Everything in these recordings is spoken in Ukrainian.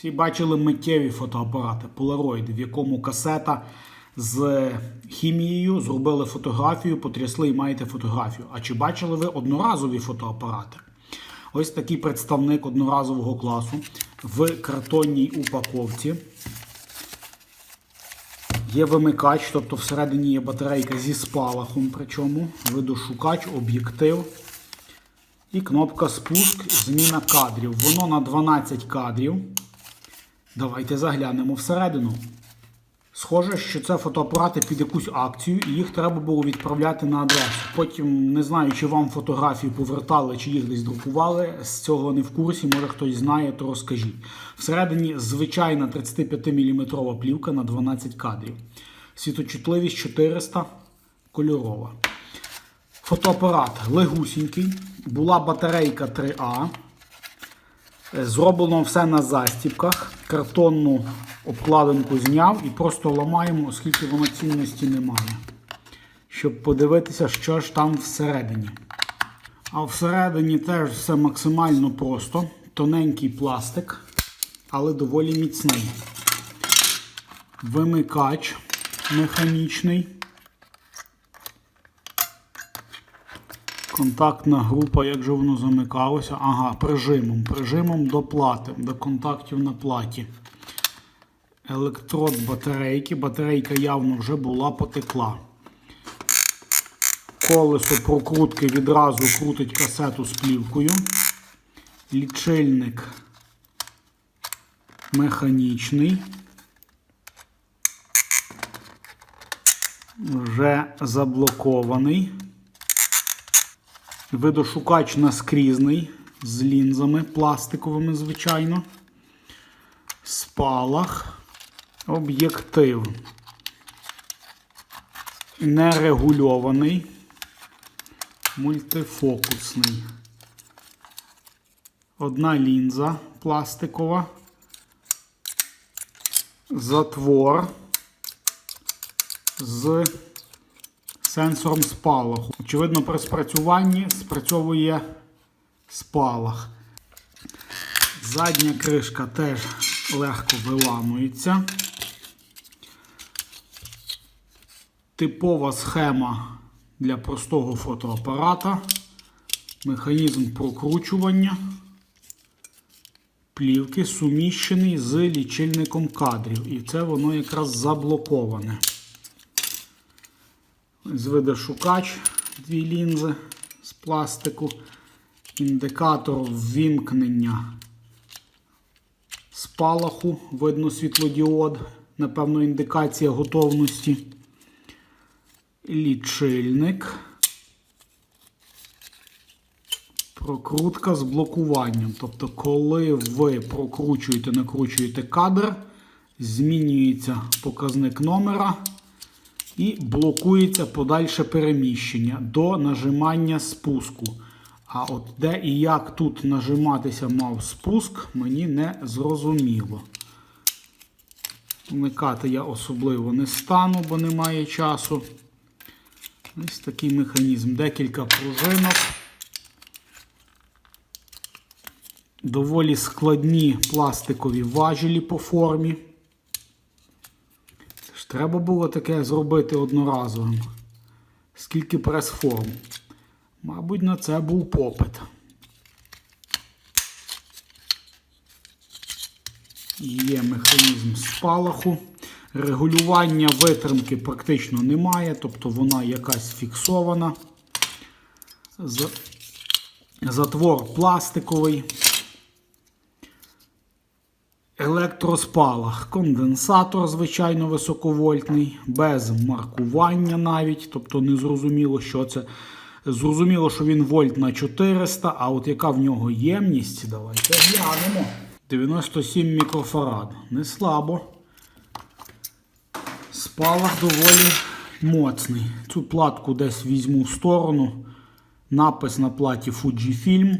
Всі бачили миттєві фотоапарати, полароїди, в якому касета з хімією зробили фотографію, потрясли і маєте фотографію. А чи бачили ви одноразові фотоапарати? Ось такий представник одноразового класу в картонній упаковці. Є вимикач, тобто всередині є батарейка зі спалахом, причому видошукач, об'єктив і кнопка спуск, зміна кадрів. Воно на 12 кадрів. Давайте заглянемо всередину. Схоже, що це фотоапарати під якусь акцію, і їх треба було відправляти на адресу. Потім не знаю, чи вам фотографії повертали, чи їх десь друкували. З цього не в курсі, може хтось знає, то розкажіть. Всередині звичайна 35-мм плівка на 12 кадрів. Світочутливість 400 кольорова. Фотоапарат легусінький. Була батарейка 3А. Зроблено все на застібках. Картонну обкладинку зняв і просто ламаємо, оскільки воно цінності немає. Щоб подивитися, що ж там всередині. А всередині теж все максимально просто. Тоненький пластик, але доволі міцний. Вимикач механічний. Контактна група, як же воно замикалося? Ага, прижимом. Прижимом до плати, до контактів на платі. Електрод батарейки. Батарейка явно вже була потекла. Колесо прокрутки відразу крутить касету з плівкою. Лічильник механічний. Вже заблокований. Видошукач наскрізний з лінзами пластиковими, звичайно. Спалах. Об'єктив. Нерегульований. Мультифокусний. Одна лінза пластикова. Затвор з сенсором спалаху. Очевидно, при спрацюванні спрацьовує спалах. Задня кришка теж легко виламується. Типова схема для простого фотоапарата. Механізм прокручування. Плівки суміщений з лічильником кадрів. І це воно якраз заблоковане. Звидошукач, дві лінзи з пластику, індикатор ввімкнення спалаху, видно світлодіод, напевно, індикація готовності. Лічильник. Прокрутка з блокуванням. Тобто, коли ви прокручуєте, накручуєте кадр, змінюється показник номера і блокується подальше переміщення до нажимання спуску. А от де і як тут нажиматися мав спуск, мені не зрозуміло. Вмикати я особливо не стану, бо немає часу. Ось такий механізм. Декілька пружинок. Доволі складні пластикові важелі по формі. Треба було таке зробити одноразовим. Скільки прес-форм. Мабуть, на це був попит. Є механізм спалаху. Регулювання витримки практично немає, тобто вона якась фіксована. Затвор пластиковий. Електроспалах, конденсатор, звичайно, високовольтний, без маркування навіть, тобто не зрозуміло, що це. Зрозуміло, що він вольт на 400, а от яка в нього ємність, давайте глянемо. 97 мікрофарад. Не слабо. Спалах доволі моцний. Цю платку десь візьму в сторону. Напис на платі Fujifilm.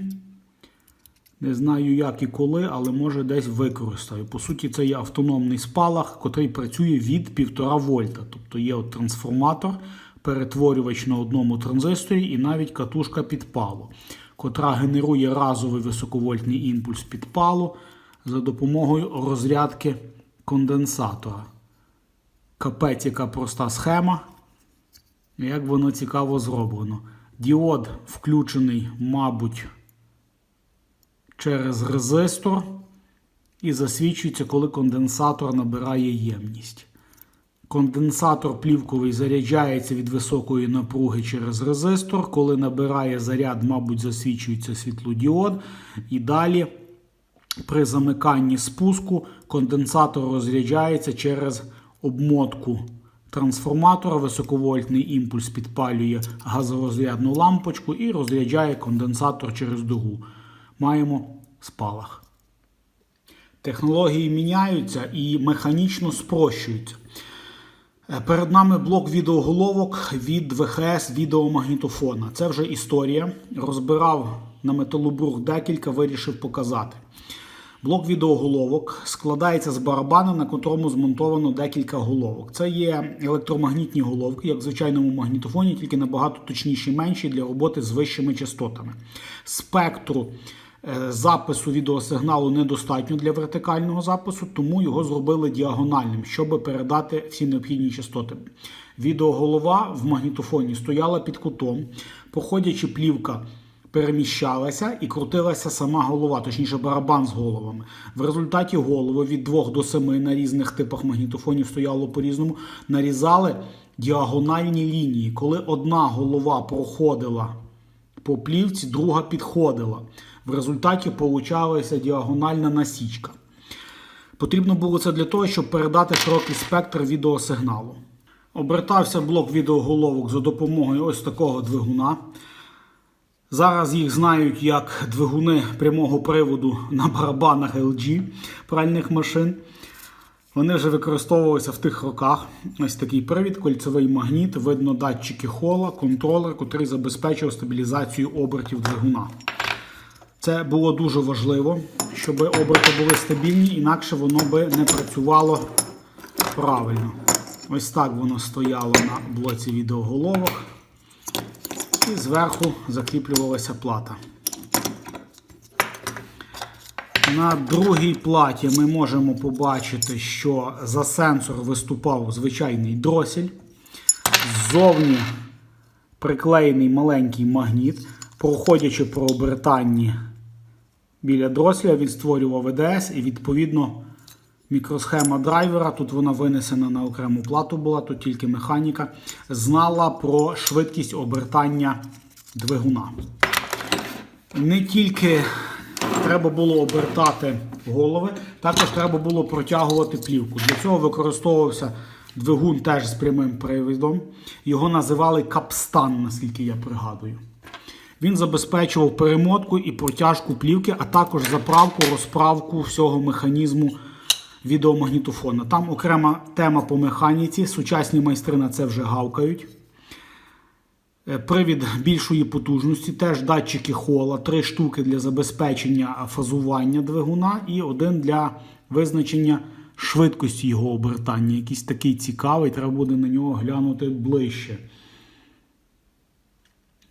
Не знаю, як і коли, але може десь використаю. По суті, це є автономний спалах, котрий працює від 1,5 вольта. Тобто є от трансформатор, перетворювач на одному транзисторі і навіть катушка підпалу, котра генерує разовий високовольтний імпульс підпалу, за допомогою розрядки конденсатора. Капець, яка проста схема. Як воно цікаво зроблено. Діод включений, мабуть, через резистор і засвічується, коли конденсатор набирає ємність. Конденсатор плівковий заряджається від високої напруги через резистор. Коли набирає заряд, мабуть, засвічується світлодіод. І далі при замиканні спуску конденсатор розряджається через обмотку трансформатора. Високовольтний імпульс підпалює газорозрядну лампочку і розряджає конденсатор через дугу. Маємо спалах. Технології міняються і механічно спрощуються. Е, Перед нами блок відеоголовок від ВХС відеомагнітофона. Це вже історія. Розбирав на металобрух декілька, вирішив показати. Блок відеоголовок складається з барабана, на котрому змонтовано декілька головок. Це є електромагнітні головки, як в звичайному магнітофоні, тільки набагато точніші менші для роботи з вищими частотами. Спектру запису відеосигналу недостатньо для вертикального запису, тому його зробили діагональним, щоб передати всі необхідні частоти. Відеоголова в магнітофоні стояла під кутом, походячи плівка переміщалася і крутилася сама голова, точніше барабан з головами. В результаті голови від 2 до 7 на різних типах магнітофонів стояло по-різному, нарізали діагональні лінії. Коли одна голова проходила по плівці, друга підходила. В результаті получалася діагональна насічка. Потрібно було це для того, щоб передати широкий спектр відеосигналу. Обертався блок відеоголовок за допомогою ось такого двигуна. Зараз їх знають як двигуни прямого приводу на барабанах LG пральних машин. Вони вже використовувалися в тих роках. Ось такий привід, кольцевий магніт, видно датчики хола, контролер, який забезпечив стабілізацію обертів двигуна. Це було дуже важливо, щоб оберти були стабільні, інакше воно би не працювало правильно. Ось так воно стояло на блоці відеоголовок. І зверху закріплювалася плата. На другій платі ми можемо побачити, що за сенсор виступав звичайний дросель. Ззовні приклеєний маленький магніт, проходячи по обертанні біля дросля, він створював ВДС і відповідно мікросхема драйвера, тут вона винесена на окрему плату була, тут тільки механіка, знала про швидкість обертання двигуна. Не тільки треба було обертати голови, також треба було протягувати плівку. Для цього використовувався двигун теж з прямим привідом. Його називали капстан, наскільки я пригадую. Він забезпечував перемотку і протяжку плівки, а також заправку, розправку всього механізму відеомагнітофона. Там окрема тема по механіці. Сучасні майстри на це вже гавкають. Е, Привід більшої потужності, теж датчики хола, три штуки для забезпечення фазування двигуна і один для визначення швидкості його обертання. Якийсь такий цікавий, треба буде на нього глянути ближче.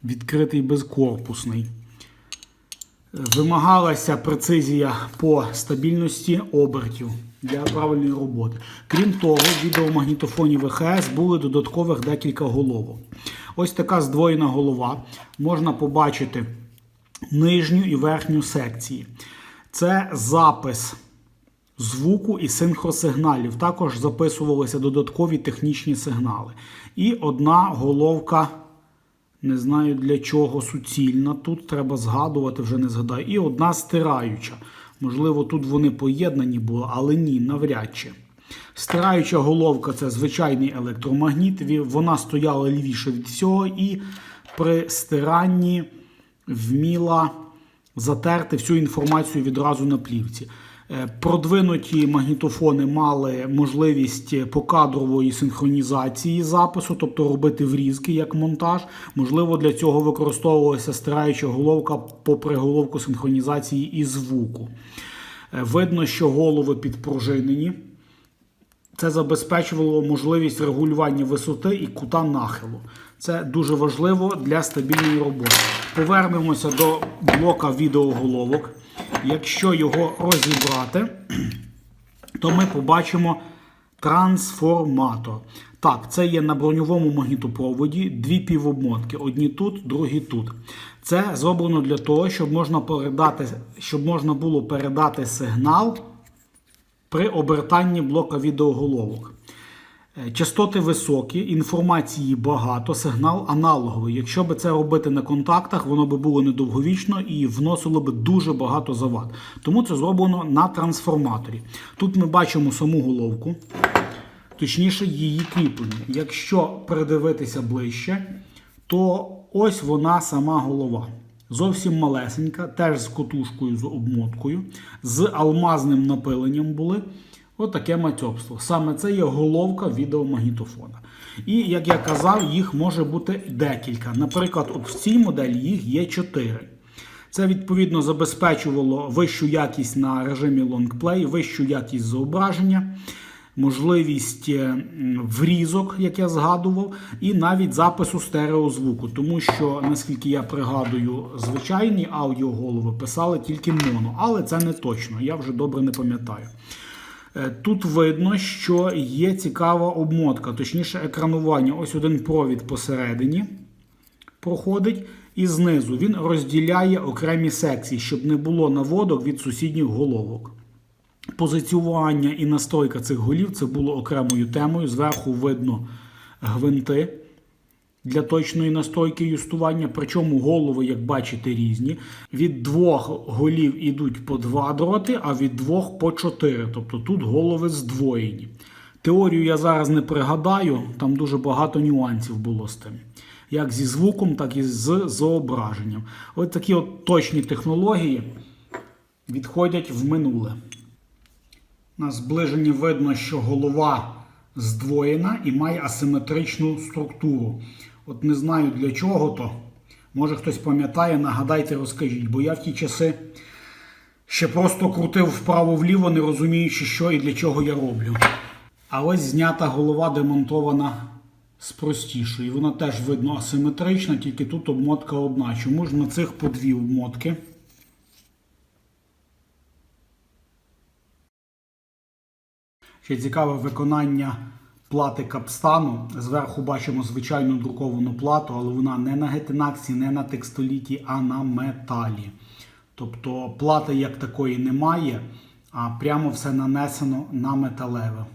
Відкритий безкорпусний. Вимагалася прецизія по стабільності обертів для правильної роботи. Крім того, в відеомагнітофоні ВХС були додаткових декілька головок. Ось така здвоєна голова. Можна побачити нижню і верхню секції. Це запис звуку і синхросигналів. Також записувалися додаткові технічні сигнали. І одна головка. Не знаю для чого суцільна. Тут треба згадувати, вже не згадаю. І одна стираюча. Можливо, тут вони поєднані були, але ні, навряд чи. Стираюча головка це звичайний електромагніт. Вона стояла лівіше від всього і при стиранні вміла затерти всю інформацію відразу на плівці. Е, Продвинуті магнітофони мали можливість покадрової синхронізації запису, тобто робити врізки як монтаж. Можливо, для цього використовувалася стираюча головка попри головку синхронізації і звуку. Е, Видно, що голови підпружинені. Це забезпечувало можливість регулювання висоти і кута нахилу. Це дуже важливо для стабільної роботи. Повернемося до блока відеоголовок. Якщо його розібрати, то ми побачимо трансформатор. Так, це є на броньовому магнітопроводі дві півобмотки. Одні тут, другі тут. Це зроблено для того, щоб можна передати, щоб можна було передати сигнал при обертанні блока відеоголовок. Е, Частоти високі, інформації багато, сигнал аналоговий. Якщо би це робити на контактах, воно би було недовговічно і вносило би дуже багато завад. Тому це зроблено на трансформаторі. Тут ми бачимо саму головку, точніше її кріплення. Якщо придивитися ближче, то ось вона сама голова. Зовсім малесенька, теж з котушкою з обмоткою, з алмазним напиленням були. Отаке матьопство. Саме це є головка відеомагнітофона. І, як я казав, їх може бути декілька. Наприклад, от в цій моделі їх є 4. Це відповідно забезпечувало вищу якість на режимі лонгплей, вищу якість зображення, можливість е, врізок, як я згадував, і навіть запису стереозвуку. Тому що, наскільки я пригадую, звичайні аудіоголови писали тільки моно, але це не точно, я вже добре не пам'ятаю. Е, Тут видно, що є цікава обмотка, точніше екранування. Ось один провід посередині проходить, і знизу він розділяє окремі секції, щоб не було наводок від сусідніх головок. Позиціювання і настройка цих голів це було окремою темою. Зверху видно гвинти для точної настройки юстування. Причому голови, як бачите, різні. Від двох голів ідуть по два дроти, а від двох по чотири. Тобто тут голови здвоєні. Теорію я зараз не пригадаю, там дуже багато нюансів було з тим. Як зі звуком, так і з зображенням. Ось такі от точні технології відходять в минуле. На зближенні видно, що голова здвоєна і має асиметричну структуру. От не знаю для чого то. Може хтось пам'ятає, нагадайте, розкажіть, бо я в ті часи ще просто крутив вправо-вліво, не розуміючи, що і для чого я роблю. А ось знята голова демонтована з простішої. Вона теж видно асиметрична, тільки тут обмотка одна. Чому ж на цих по дві обмотки? Ще цікаве виконання плати капстану. Зверху бачимо звичайну друковану плату, але вона не на гетинаксі, не на текстоліті, а на металі. Тобто плати як такої немає, а прямо все нанесено на металеве.